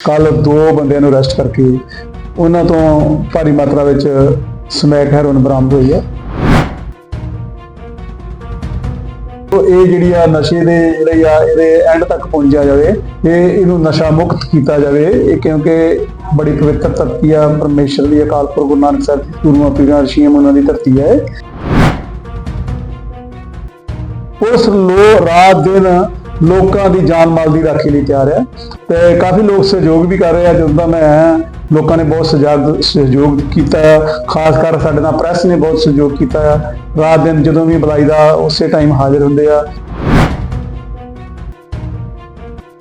ਕੱਲ ਦੋ ਬੰਦਿਆਂ ਨੂੰ ਅਰੈਸਟ ਕਰਕੇ ਉਹਨਾਂ ਤੋਂ ਭਾਰੀ ਮਾਤਰਾ ਵਿੱਚ ਸਮੈਕ ਹੈਰੋਨ ਬਰਾਮਦ ਹੋਈ ਹੈ। ਤੋ ਇਹ ਜਿਹੜੀ ਆ ਨਸ਼ੇ ਦੇ ਜਿਹੜੇ ਆ ਇਹਦੇ ਐਂਡ ਤੱਕ ਪਹੁੰਚਿਆ ਜਾਵੇ, ਇਹ ਇਹਨੂੰ ਨਸ਼ਾ ਮੁਕਤ ਕੀਤਾ ਜਾਵੇ, ਇਹ ਕਿਉਂਕਿ ਬੜੀ ਪਵਿੱਤਰ ਧਰਤੀ ਆ, ਪਰਮੇਸ਼ਰ ਦੀ ਅਕਾਲ ਪੁਰਖ ਗੁਰੂ ਨਾਨਕ ਸਾਹਿਬ ਦੀ ਗੁਰੂਆਂ ਪੀਰਾਂ ਰਸ਼ੀਆਂ ਉਹਨਾਂ ਦੀ ਧਰਤੀ ਹੈ। ਉਸ ਲੋ ਰਾਤ ਦਿਨ ਲੋਕਾਂ ਦੀ ਜਾਨ ਮਾਲ ਦੀ ਰਾਖੀ ਲਈ ਤਿਆਰ ਹੈ ਤੇ ਕਾਫੀ ਲੋਕ ਸਹਿਯੋਗ ਵੀ ਕਰ ਰਹੇ ਆ। ਜਦੋਂ ਦਾ ਮੈਂ ਆਇਆ ਲੋਕਾਂ ਨੇ ਬਹੁਤ ਸਹਿਯੋਗ ਸਹਿਯੋਗ ਕੀਤਾ ਹੈ ਖਾਸ ਕਰ ਸਾਡੇ ਨਾਲ ਪ੍ਰੈਸ ਨੇ ਬਹੁਤ ਸਹਿਯੋਗ ਕੀਤਾ ਹੈ ਰਾਤ ਦਿਨ ਜਦੋਂ ਵੀ ਬੁਲਾਈਦਾ ਉਸੇ ਟਾਈਮ ਹਾਜ਼ਰ ਹੁੰਦੇ ਆ।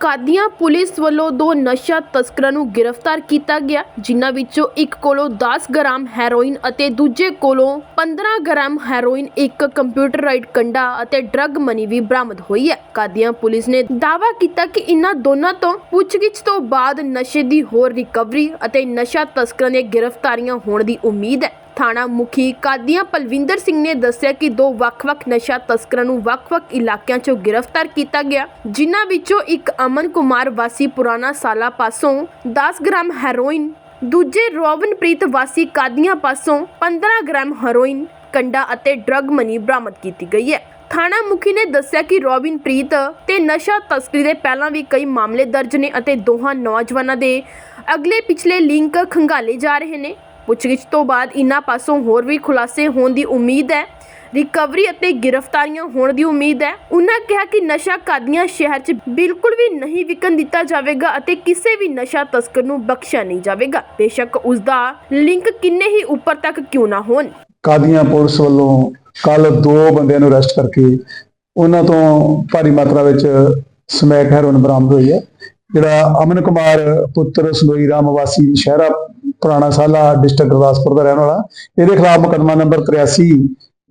ਕਾਦੀਆਂ ਪੁਲਿਸ ਵੱਲੋਂ ਦੋ ਨਸ਼ਾ ਤਸਕਰਾਂ ਨੂੰ ਗ੍ਰਿਫਤਾਰ ਕੀਤਾ ਗਿਆ, ਜਿਨ੍ਹਾਂ ਵਿੱਚੋਂ ਇੱਕ ਕੋਲੋਂ 10 ਗ੍ਰਾਮ ਹੈਰੋਇਨ ਅਤੇ ਦੂਜੇ ਕੋਲੋਂ 15 ਗ੍ਰਾਮ ਹੈਰੋਇਨ, ਇੱਕ ਕੰਪਿਊਟਰਾਈਜ਼ਡ ਕੰਡਾ ਅਤੇ ਡਰੱਗ ਮਨੀ ਵੀ ਬਰਾਮਦ ਹੋਈ ਹੈ। ਕਾਦੀਆਂ ਪੁਲਿਸ ਨੇ ਦਾਅਵਾ ਕੀਤਾ ਕਿ ਇਨ੍ਹਾਂ ਦੋਨਾਂ ਤੋਂ ਪੁੱਛਗਿੱਛ ਤੋਂ ਬਾਅਦ ਨਸ਼ੇ ਦੀ ਹੋਰ ਰਿਕਵਰੀ ਅਤੇ ਨਸ਼ਾ ਤਸਕਰਾਂ ਦੀਆਂ ਗ੍ਰਿਫਤਾਰੀਆਂ ਹੋਣ ਦੀ ਉਮੀਦ ਹੈ। ਥਾਣਾ ਮੁਖੀ ਕਾਦੀਆਂ ਪਲਵਿੰਦਰ ਸਿੰਘ ਨੇ ਦੱਸਿਆ ਕਿ ਦੋ ਵੱਖ-ਵੱਖ ਨਸ਼ਾ ਤਸਕਰਾਂ ਨੂੰ ਵੱਖ-ਵੱਖ ਇਲਾਕਿਆਂ 'ਚੋਂ ਗ੍ਰਿਫਤਾਰ ਕੀਤਾ ਗਿਆ, ਜਿਨ੍ਹਾਂ ਵਿੱਚੋਂ ਇੱਕ ਅਮਨ ਕੁਮਾਰ ਵਾਸੀ ਪੁਰਾਣਾ ਸਾਲਾ ਪਾਸੋਂ 10 ਗ੍ਰਾਮ ਹੈਰੋਇਨ, ਦੂਜੇ ਰੋਵਨਪ੍ਰੀਤ ਵਾਸੀ ਕਾਦੀਆਂ ਪਾਸੋਂ 15 ਗ੍ਰਾਮ ਹੈਰੋਇਨ, ਕੰਡਾ ਅਤੇ ਡਰੱਗ ਮਨੀ ਬਰਾਮਦ ਕੀਤੀ ਗਈ ਹੈ। ਥਾਣਾ ਮੁਖੀ ਨੇ ਦੱਸਿਆ ਕਿ ਰੋਬਿਨਪ੍ਰੀਤ ਤੇ ਨਸ਼ਾ ਤਸਕਰੀ ਦੇ ਪਹਿਲਾਂ ਵੀ ਕਈ ਮਾਮਲੇ ਦਰਜ ਨੇ ਅਤੇ ਦੋਹਾਂ ਨੌਜਵਾਨਾਂ ਦੇ ਅਗਲੇ ਪਿਛਲੇ ਲਿੰਕ ਖੰਗਾਲੇ ਜਾ ਰਹੇ ਨੇ। ਪੁੱਛਗਿੱਛ ਤੋਂ ਬਾਅਦ ਇਨ੍ਹਾਂ ਪਾਸੋਂ ਹੋਰ ਵੀ ਖੁਲਾਸੇ ਹੋਣ ਦੀ ਉਮੀਦ ਹੈ। ਰਿਕਵਰੀ ਅਤੇ ਗ੍ਰਿਫਤਾਰੀਆਂ ਹੋਣ ਦੀ ਉਮੀਦ ਹੈ। ਉਹਨਾਂ ਕਿਹਾ ਕਿ ਨਸ਼ਾ ਕਾਦੀਆਂ ਸ਼ਹਿਰ 'ਚ ਬਿਲਕੁਲ ਵੀ ਨਹੀਂ ਵਿਕਣ ਦਿੱਤਾ ਜਾਵੇਗਾ ਅਤੇ ਕਿਸੇ ਵੀ ਨਸ਼ਾ ਤਸਕਰ ਨੂੰ ਬਖਸ਼ਿਆ ਨਹੀਂ ਜਾਵੇਗਾ। ਬੇਸ਼ੱਕ ਉਸ ਦਾ ਲਿੰਕ ਕਿੰਨੇ ਹੀ ਉੱਪਰ ਤੱਕ ਕਿਉਂ ਨਾ ਹੋਣ। ਕਾਦੀਆਂ ਪੁਲਿਸ ਵੱਲੋਂ ਕੱਲ ਦੋ ਬੰਦਿਆਂ ਨੂੰ ਅਰੈਸਟ ਕਰਕੇ ਉਹਨਾਂ ਤੋਂ ਭਾਰੀ ਮਾਤਰਾ ਵਿੱਚ ਸਮੈਕ ਹੈਰੋਨ ਬਰਾਮਦ ਹੋਈ ਹੈ। ਜਿਹੜਾ ਅਮਨ ਕੁਮਾਰ ਪੁੱਤਰ ਸੰਦੋਈ ਰਾਮ ਵਾਸੀ ਸ਼ਹਿਰਾ ਪੁਰਾਣਾ ਸਾਲਾ ਡਿਸਟ੍ਰਿਕਟ ਗੁਰਦਾਸਪੁਰ ਦਾ ਰਹਿਣ ਵਾਲਾ। ਇਹਦੇ ਖਿਲਾਫ ਮੁਕੱਦਮਾ ਨੰਬਰ 83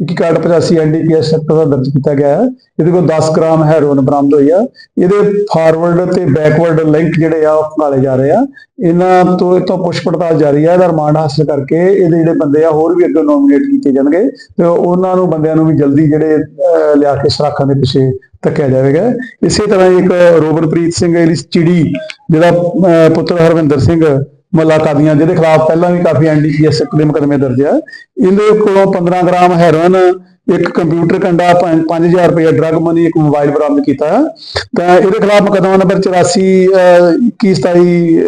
2185 ਐਨਡੀਪੀਐਸ ਸੈਕਟਰ ਦਾ ਦਰਜ ਕੀਤਾ ਗਿਆ ਹੈ। ਇਹਦੇ ਕੋਲ 10 ਗ੍ਰਾਮ ਹੈਰੋਇਨ ਬਰਾਮਦ ਹੋਈ ਆ। ਇਹਦੇ ਫਾਰਵਰਡ ਤੇ ਬੈਕਵਰਡ ਲਿੰਕ ਜਿਹੜੇ ਆ ਉਹ ਨਾਲੇ ਜਾ ਰਹੇ ਆ। ਇਹਨਾਂ ਤੋਂ ਇਹ ਤੋਂ ਪੁੱਛ ਪੜਤਾਲ ਜਾਰੀ ਆ ਇਹਦਾ ਰਿਮਾਂਡ ਹਾਸਲ ਕਰਕੇ ਇਹਦੇ ਜਿਹੜੇ ਬੰਦੇ ਆ ਹੋਰ ਵੀ ਅੱਗੇ ਨੋਮੀਨੇਟ ਕੀਤੇ ਜਾਣਗੇ ਤੇ ਉਹਨਾਂ ਨੂੰ ਬੰਦਿਆਂ ਨੂੰ ਵੀ ਜਲਦੀ ਜਿਹੜੇ ਅਹ, ਲਿਆ ਕੇ ਸਰਾਖਾਂ ਦੇ ਪਿੱਛੇ ਧੱਕਿਆ ਜਾਵੇਗਾ। ਇਸੇ ਤਰ੍ਹਾਂ ਹੀ ਇੱਕ ਰੋਬਨਪ੍ਰੀਤ ਸਿੰਘ ਇਹਦੀ ਚਿੜੀ ਜਿਹੜਾ ਅਹ, ਪੁੱਤਰ ਹਰਵਿੰਦਰ ਸਿੰਘ ਮੱਲਾ ਕਾਦੀਆਂ ਜਿਹਦੇ ਖਿਲਾਫ ਪਹਿਲਾਂ ਵੀ ਕਾਫੀ ਐਨਡੀਪੀਐਸ ਦੇ ਮੁਕੱਦਮੇ ਦਰਜ ਆ। ਇਹਦੇ ਕੋਲੋਂ 15 ਗ੍ਰਾਮ ਹੈਰੋਇਨ ਇੱਕ ਕੰਪਿਊਟਰ ਕੰਡਾ 5000 ਰੁਪਏ ਡਰੱਗ ਮਨੀ ਇੱਕ ਮੋਬਾਈਲ ਬਰਾਮਦ ਕੀਤਾ। ਹੈ। ਤਾਂ ਇਹਦੇ ਖਿਲਾਫ ਮੁਕੱਦਮਾ ਨੰਬਰ 84 ਅਹ, 21 27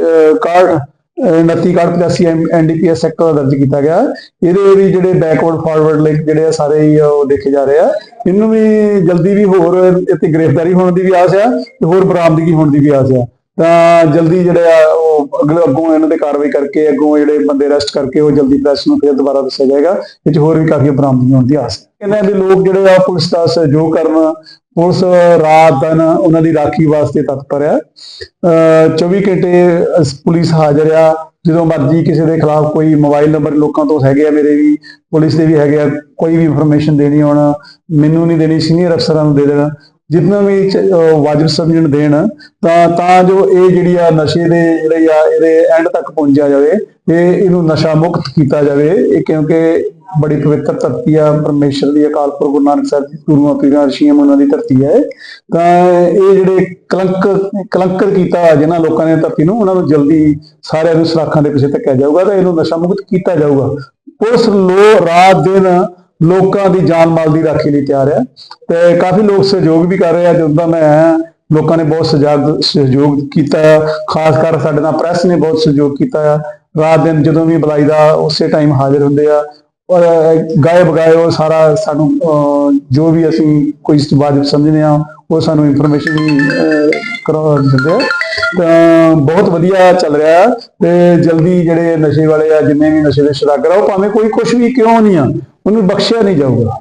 ਕਾਰਡ 29 ਕਾਰਡ 85 ਐਨਡੀਪੀਐਸ ਸੈਕਟਰ ਦਾ ਦਰਜ ਕੀਤਾ ਗਿਆ। ਇਹਦੇ ਵੀ ਜਿਹੜੇ ਬੈਕਵਰਡ ਫਾਰਵਰਡ ਲਿੰਕ ਜਿਹੜੇ ਆ ਸਾਰੇ ਹੀ ਉਹ ਦੇਖੇ ਜਾ ਰਹੇ ਆ। ਇਹਨੂੰ ਵੀ ਜਲਦੀ ਵੀ ਹੋਰ ਇੱਥੇ ਗ੍ਰਿਫਤਾਰੀ ਹੋਣ ਦੀ ਵੀ ਆਸ ਆ ਤੇ ਹੋਰ ਬਰਾਮਦਗੀ ਹੋਣ ਦੀ ਵੀ ਆਸ ਆ। ਤਾਂ ਜਲਦੀ ਜਿਹੜੇ ਆ, ਉਹ ਅਗਲੇ ਅੱਗੋਂ ਇਹਨਾਂ ਤੇ ਕਾਰਵਾਈ ਕਰਕੇ, ਅੱਗੋਂ ਜਿਹੜੇ ਬੰਦੇ ਅਰੈਸਟ ਕਰਕੇ ਉਹ ਜਲਦੀ ਪ੍ਰੈਸ ਨੂੰ ਫਿਰ ਦੁਬਾਰਾ ਦੱਸਿਆ ਜਾਏਗਾ, ਇਹ ਹੋਰ ਵੀ ਕਾਫੀ ਬਰਾਮਦਗੀ ਹੋਣ ਦੀ ਆਸ ਹੈ। ਇਹਨਾਂ ਦੇ ਲੋਕ ਜਿਹੜੇ ਆ, ਪੁਲਿਸ ਦਾ ਸਹਿਯੋਗ ਕਰਨ, ਪੁਲਿਸ ਰਾਤ ਦਿਨ ਉਹਨਾਂ ਦੀ ਰਾਖੀ ਵਾਸਤੇ ਤਤਪਰ ਆ ਅਹ 24 ਘੰਟੇ ਪੁਲਿਸ ਹਾਜ਼ਰ ਆ, ਜਦੋਂ ਮਰਜ਼ੀ ਕਿਸੇ ਦੇ ਖਿਲਾਫ ਕੋਈ ਮੋਬਾਈਲ ਨੰਬਰ ਲੋਕਾਂ ਤੋਂ ਹੈਗੇ ਆ, ਮੇਰੇ ਵੀ ਪੁਲਿਸ ਦੇ ਵੀ ਹੈਗੇ ਆ, ਕੋਈ ਵੀ ਇਨਫੋਰਮੇਸ਼ਨ ਦੇਣੀ ਹੋਣਾ, ਮੈਨੂੰ ਨਹੀਂ ਦੇਣੀ ਸੀਨੀਅਰ ਅਫਸਰਾਂ ਨੂੰ ਦੇ ਦੇਣਾ ਜਿੰਨਾ ਵੀ ਵਾਜਬ ਸਮਝਣ ਦੇਣ, ਤਾਂ ਤਾਂ ਜੋ ਇਹ ਜਿਹੜੀ ਆ ਨਸ਼ੇ ਦੇ ਜਿਹੜੇ ਆ, ਇਹਦੇ ਐਂਡ ਤੱਕ ਪਹੁੰਚਿਆ ਜਾਵੇ, ਇਹ ਇਹਨੂੰ ਨਸ਼ਾ ਮੁਕਤ ਕੀਤਾ ਜਾਵੇ, ਇਹ ਕਿਉਂਕਿ ਬੜੀ ਪਵਿੱਤਰ ਧਰਤੀ ਆ, ਪਰਮੇਸ਼ਰ ਦੀ ਅਕਾਲ ਪੁਰਖ ਗੁਰੂ ਨਾਨਕ ਸਾਹਿਬ ਦੀ ਗੁਰੂਆਂ ਪੀਰਾਂ ਰਸ਼ੀਆਂ ਉਹਨਾਂ ਦੀ ਧਰਤੀ ਹੈ। ਤਾਂ ਇਹ ਜਿਹੜੇ ਕਲੰਕ, ਕਲੰਕਰ ਕੀਤਾ ਹੋਇਆ ਜਿਨ੍ਹਾਂ ਲੋਕਾਂ ਨੇ ਧਰਤੀ ਨੂੰ, ਉਹਨਾਂ ਨੂੰ ਜਲਦੀ ਸਾਰਿਆਂ ਨੂੰ ਸਰਾਖਾਂ ਦੇ ਪਿੱਛੇ ਧੱਕਿਆ ਜਾਊਗਾ ਤਾਂ ਇਹਨੂੰ ਨਸ਼ਾ ਮੁਕਤ ਕੀਤਾ ਜਾਊਗਾ। ਉਸ ਲੋ ਰਾਤ ਦਿਨ ਲੋਕਾਂ ਦੀ ਜਾਨ ਮਾਲ ਦੀ ਰਾਖੀ ਲਈ ਤਿਆਰ ਹੈ ਤੇ ਕਾਫੀ ਲੋਕ ਸਹਿਯੋਗ ਵੀ ਕਰ ਰਹੇ ਆ, ਜਦੋਂ ਦਾ ਮੈਂ ਆਇਆ ਲੋਕਾਂ ਨੇ ਬਹੁਤ ਸਹਿਯੋਗ ਸਹਿਯੋਗ ਕੀਤਾ ਹੈ ਖਾਸ ਕਰ ਸਾਡੇ ਨਾਲ ਪ੍ਰੈਸ ਨੇ ਬਹੁਤ ਸਹਿਯੋਗ ਕੀਤਾ ਹੈ ਰਾਤ ਦਿਨ ਜਦੋਂ ਵੀ ਬੁਲਾਈਦਾ ਉਸੇ ਟਾਈਮ ਹਾਜ਼ਰ ਹੁੰਦੇ ਆ। ਔਰ ਗਾਇਬ ਬਗਾਏ ਉਹ ਸਾਰਾ ਸਾਨੂੰ ਜੋ ਵੀ ਅਸੀਂ ਕੋਈ ਵਾਜਬ ਸਮਝਦੇ ਆ ਉਹ ਸਾਨੂੰ ਇਨਫੋਰਮੇਸ਼ਨ ਕਰਾ ਦਿੰਦੇ ਆ। ਤਾਂ ਬਹੁਤ ਵਧੀਆ ਚੱਲ ਰਿਹਾ ਹੈ ਤੇ ਜਲਦੀ ਜਿਹੜੇ ਨਸ਼ੇ ਵਾਲੇ ਆ, ਜਿੰਨੇ ਵੀ ਨਸ਼ੇ ਦੇ ਸ਼ਰਾਕਰ ਆ, ਉਹ ਭਾਵੇਂ ਕੋਈ ਕੁਝ ਵੀ ਕਿਉਂ ਨਹੀਂ ਆ, ਉਹਨੂੰ ਬਖਸ਼ਿਆ ਨਹੀਂ ਜਾਊਗਾ।